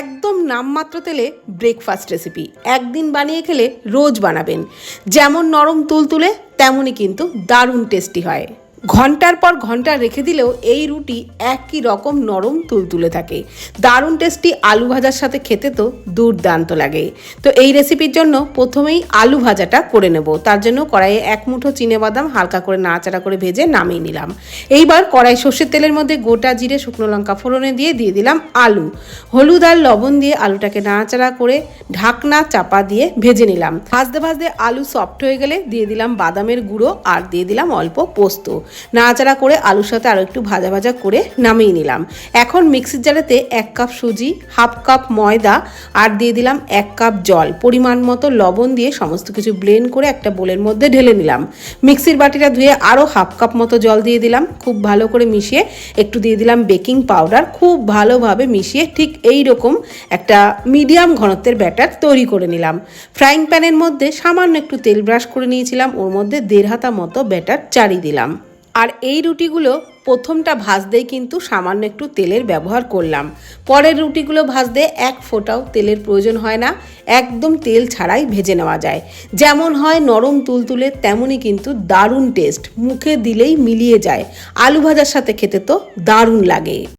একদম নামমাত্র তেলে ব্রেকফাস্ট রেসিপি একদিন বানিয়ে খেলে রোজ বানাবেন। যেমন নরম তুলতুলে, তেমনই কিন্তু দারুণ টেস্টি হয়। ঘণ্টার পর ঘণ্টা রেখে দিলেও এই রুটি একই রকম নরম তুলতুলে থাকে। দারুণ টেস্টি আলু ভাজার সাথে খেতে তো দুর্দান্ত লাগে। তো এই রেসিপির জন্য প্রথমেই আলু ভাজাটা করে নেব। তার জন্য কড়াইয়ে এক মুঠো বাদাম হালকা করে নাড়াচাড়া করে ভেজে নামিয়ে নিলাম। এইবার কড়াই সর্ষের তেলের মধ্যে গোটা জিরে, শুকনো লঙ্কা ফোড়নে দিয়ে দিয়ে দিলাম আলু। হলুদ আর লবণ দিয়ে আলুটাকে নাড়াচাড়া করে ঢাকনা চাপা দিয়ে ভেজে নিলাম। ভাজতে ভাজতে আলু সফট হয়ে গেলে দিয়ে দিলাম বাদামের গুঁড়ো আর দিয়ে দিলাম অল্প পোস্ত। নাড়াচাড়া করে আলুর সাথে আরও একটু ভাজা ভাজা করে নামিয়ে নিলাম। এখন মিক্সির জারেতে এক কাপ সুজি, হাফ কাপ ময়দা আর দিয়ে দিলাম এক কাপ জল। পরিমাণ মতো লবণ দিয়ে সমস্ত কিছু ব্লেন্ড করে একটা বোলের মধ্যে ঢেলে নিলাম। মিক্সির বাটিটা ধুয়ে আরও হাফ কাপ মতো জল দিয়ে দিলাম। খুব ভালো করে মিশিয়ে একটু দিয়ে দিলাম বেকিং পাউডার খুব ভালোভাবে মিশিয়ে ঠিক এই রকম একটা মিডিয়াম ঘনত্বের ব্যাটার তৈরি করে নিলাম। ফ্রাইং প্যানের মধ্যে সামান্য একটু তেল ব্রাশ করে নিয়েছিলাম। ওর মধ্যে দেড় হাতা মতো ব্যাটার চাড়িয়ে দিলাম। আর এই রুটিগুলো প্রথমটা ভাজতেই কিন্তু সামান্য একটু তেলের ব্যবহার করলাম। পরের রুটিগুলো ভাজতে এক ফোঁটাও তেলের প্রয়োজন হয় না। একদম তেল ছাড়াই ভেজে নেওয়া যায়। যেমন হয় নরম তুলতুলে, তেমনই কিন্তু দারুণ টেস্ট মুখে দিলেই মিলিয়ে যায়। আলু ভাজার সাথে খেতে তো দারুণ লাগে।